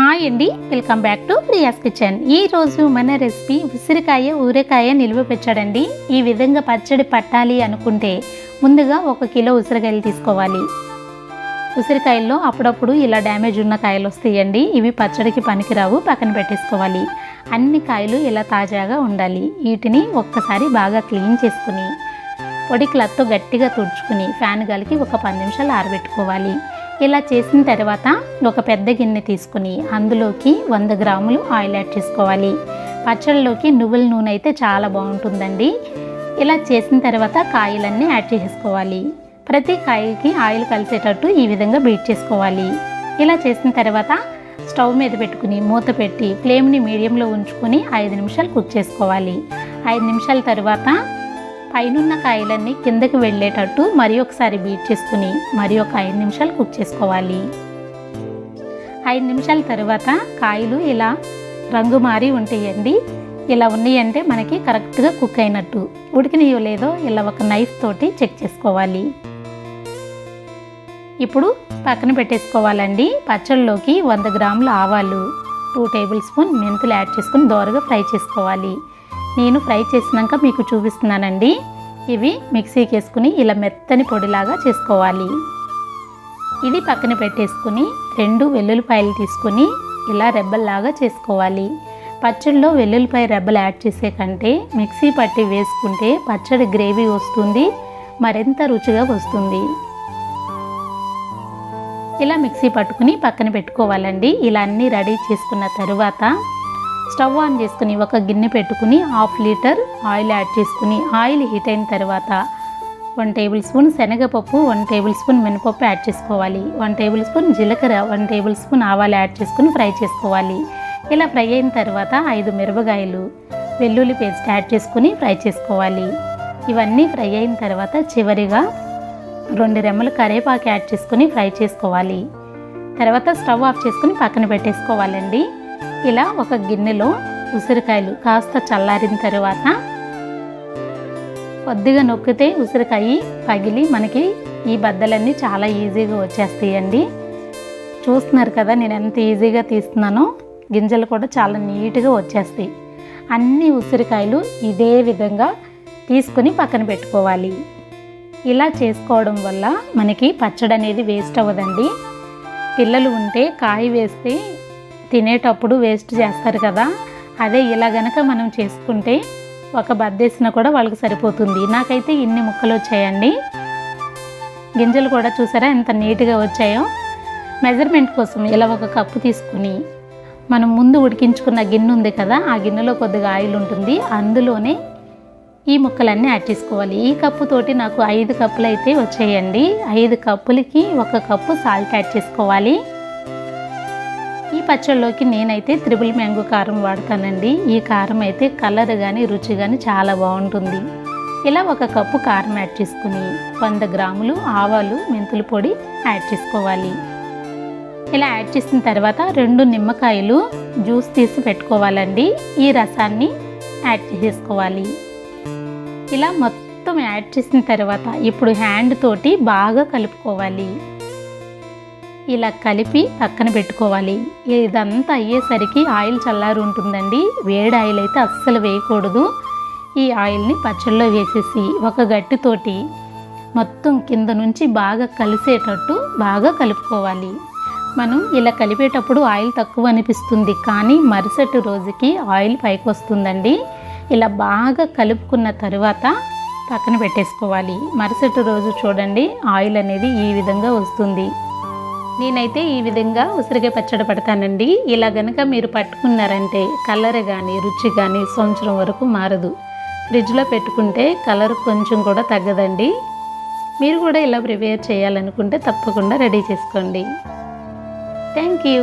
Hi అండి. Welcome back to Priya's kitchen. ఈరోజు మన రెసిపీ ఉసిరికాయ ఊరకాయ నిల్వ పెట్టాడండి. ఈ విధంగా పచ్చడి పట్టాలి అనుకుంటే ముందుగా ఒక కిలో ఉసిరికాయలు తీసుకోవాలి. ఉసిరికాయల్లో అప్పుడప్పుడు ఇలా డ్యామేజ్ ఉన్న కాయలు వస్తాయండి. ఇవి పచ్చడికి పనికిరావు పక్కన పెట్టేసుకోవాలి. అన్ని కాయలు ఇలా తాజాగా ఉండాలి. వీటిని ఒక్కసారి బాగా క్లీన్ చేసుకుని పొడి క్లాత్తో గట్టిగా తుడుచుకుని ఫ్యాన్ గాలికి ఒక పది నిమిషాలు ఆరబెట్టుకోవాలి. ఇలా చేసిన తర్వాత ఒక పెద్ద గిన్నె తీసుకుని అందులోకి వంద గ్రాములు ఆయిల్ యాడ్ చేసుకోవాలి. పచ్చళ్ళలోకి నువ్వుల నూనె అయితే చాలా బాగుంటుందండి. ఇలా చేసిన తర్వాత కాయలన్నీ యాడ్ చేసుకోవాలి. ప్రతి కాయకి ఆయిల్ కలిసేటట్టు ఈ విధంగా బీట్ చేసుకోవాలి. ఇలా చేసిన తర్వాత స్టవ్ మీద పెట్టుకుని మూత పెట్టి ఫ్లేమ్ని మీడియంలో ఉంచుకొని ఐదు నిమిషాలు కుక్ చేసుకోవాలి. ఐదు నిమిషాల తర్వాత పైనున్న కాయలన్నీ కిందకి వెళ్ళేటట్టు మరి ఒకసారి బీట్ చేసుకుని మరి ఒక ఐదు నిమిషాలు కుక్ చేసుకోవాలి. ఐదు నిమిషాల తర్వాత కాయలు ఇలా రంగు మారి ఉంటాయండి. ఇలా ఉన్నాయంటే మనకి కరెక్ట్గా కుక్ అయినట్టు. ఉడికినయో లేదో ఇలా ఒక నైఫ్ తోటి చెక్ చేసుకోవాలి. ఇప్పుడు పక్కన పెట్టేసుకోవాలండి. పచ్చళ్ళలోకి వంద గ్రాముల ఆవాలు టూ టేబుల్ స్పూన్ మెంతులు యాడ్ చేసుకుని దోరగా ఫ్రై చేసుకోవాలి. నేను ఫ్రై చేసినాక మీకు చూపిస్తున్నానండి. ఇవి మిక్సీకి వేసుకుని ఇలా మెత్తని పొడిలాగా చేసుకోవాలి. ఇది పక్కన పెట్టేసుకుని రెండు వెల్లుల్లిపాయలు తీసుకుని ఇలా రెబ్బల్లాగా చేసుకోవాలి. పచ్చడిలో వెల్లుల్లిపాయ రెబ్బలు యాడ్ చేసే కంటే మిక్సీ పట్టి వేసుకుంటే పచ్చడి గ్రేవీ వస్తుంది మరింత రుచిగా వస్తుంది. ఇలా మిక్సీ పట్టుకుని పక్కన పెట్టుకోవాలండి. ఇలా అన్నీ రెడీ చేసుకున్న తరువాత స్టవ్ ఆన్ చేసుకుని ఒక గిన్నె పెట్టుకుని హాఫ్ లీటర్ ఆయిల్ యాడ్ చేసుకుని ఆయిల్ హీట్ అయిన తర్వాత వన్ టేబుల్ స్పూన్ శనగపప్పు వన్ టేబుల్ స్పూన్ మినపప్పు యాడ్ చేసుకోవాలి. వన్ టేబుల్ స్పూన్ జీలకర్ర వన్ టేబుల్ స్పూన్ ఆవాలు యాడ్ చేసుకుని ఫ్రై చేసుకోవాలి. ఇలా ఫ్రై అయిన తర్వాత ఐదు మిరపకాయలు వెల్లుల్లి పేస్ట్ యాడ్ చేసుకుని ఫ్రై చేసుకోవాలి. ఇవన్నీ ఫ్రై అయిన తర్వాత చివరిగా రెండు రెమ్మలు కరివేపాకు యాడ్ చేసుకుని ఫ్రై చేసుకోవాలి. తర్వాత స్టవ్ ఆఫ్ చేసుకుని పక్కన పెట్టేసుకోవాలండి. ఇలా ఒక గిన్నెలో ఉసిరికాయలు కాస్త చల్లారిన తర్వాత కొద్దిగా నొక్కితే ఉసిరికాయ పగిలి మనకి ఈ బద్దలన్నీ చాలా ఈజీగా వచ్చేస్తాయండి. చూస్తున్నారు కదా నేను ఎంత ఈజీగా తీస్తున్నానో? గింజలు కూడా చాలా నీట్గా వచ్చేస్తాయి. అన్ని ఉసిరికాయలు ఇదే విధంగా తీసుకొని పక్కన పెట్టుకోవాలి. ఇలా చేసుకోవడం వల్ల మనకి పచ్చడి అనేది వేస్ట్ అవ్వదండి. పిల్లలు ఉంటే కాయ వేస్తే తినేటప్పుడు వేస్ట్ చేస్తారు కదా అదే ఇలా గనక మనం చేసుకుంటే ఒక బద్దేసిన కూడా వాళ్ళకి సరిపోతుంది. నాకైతే ఇన్ని ముక్కలు వచ్చాయండి. గింజలు కూడా చూసారా ఎంత నీట్గా వచ్చాయో? మెజర్మెంట్ కోసం ఇలా ఒక కప్పు తీసుకుని మనం ముందు ఉడికించుకున్న గిన్నె ఉంది కదా ఆ గిన్నెలో కొద్దిగా ఆయిల్ ఉంటుంది. అందులోనే ఈ ముక్కలన్నీ యాడ్ చేసుకోవాలి. ఈ కప్పుతోటి నాకు ఐదు కప్పులు అయితే వచ్చాయండి. ఐదు కప్పులకి ఒక కప్పు సాల్ట్ యాడ్ చేసుకోవాలి. పచ్చళ్ళలోకి నేనైతే త్రిబుల్ మ్యాంగో కారం వాడతానండి. ఈ కారం అయితే కలర్ కానీ రుచి కానీ చాలా బాగుంటుంది. ఇలా ఒక కప్పు కారం యాడ్ చేసుకుని వంద గ్రాములు ఆవాలు మెంతుల పొడి యాడ్ చేసుకోవాలి. ఇలా యాడ్ చేసిన తర్వాత రెండు నిమ్మకాయలు జ్యూస్ తీసి పెట్టుకోవాలండి. ఈ రసాన్ని యాడ్ చేసుకోవాలి. ఇలా మొత్తం యాడ్ చేసిన తర్వాత ఇప్పుడు హ్యాండ్ తోటి బాగా కలుపుకోవాలి. ఇలా కలిపి పక్కన పెట్టుకోవాలి. ఇదంతా అయ్యేసరికి ఆయిల్ చల్లారి ఉంటుందండి. వేడి ఆయిల్ అయితే అస్సలు వేయకూడదు. ఈ ఆయిల్ని పచ్చళ్ళలో వేసేసి ఒక గట్టితోటి మొత్తం కింద నుంచి బాగా కలిసేటట్టు బాగా కలుపుకోవాలి. మనం ఇలా కలిపేటప్పుడు ఆయిల్ తక్కువ అనిపిస్తుంది. కానీ మరుసటి రోజుకి ఆయిల్ పైకి వస్తుందండి. ఇలా బాగా కలుపుకున్న తర్వాత పక్కన పెట్టేసుకోవాలి. మరుసటి రోజు చూడండి ఆయిల్ అనేది ఈ విధంగా వస్తుంది. నేనైతే ఈ విధంగా ఉసిరికాయ పచ్చడి పడతానండి. ఇలా గనక మీరు పట్టుకున్నారంటే కలర్ కానీ రుచి కానీ సంవత్సరం వరకు మారదు. ఫ్రిడ్జ్లో పెట్టుకుంటే కలర్ కొంచెం కూడా తగ్గదండి. మీరు కూడా ఇలా ప్రిపేర్ చేయాలనుకుంటే తప్పకుండా రెడీ చేసుకోండి. Thank you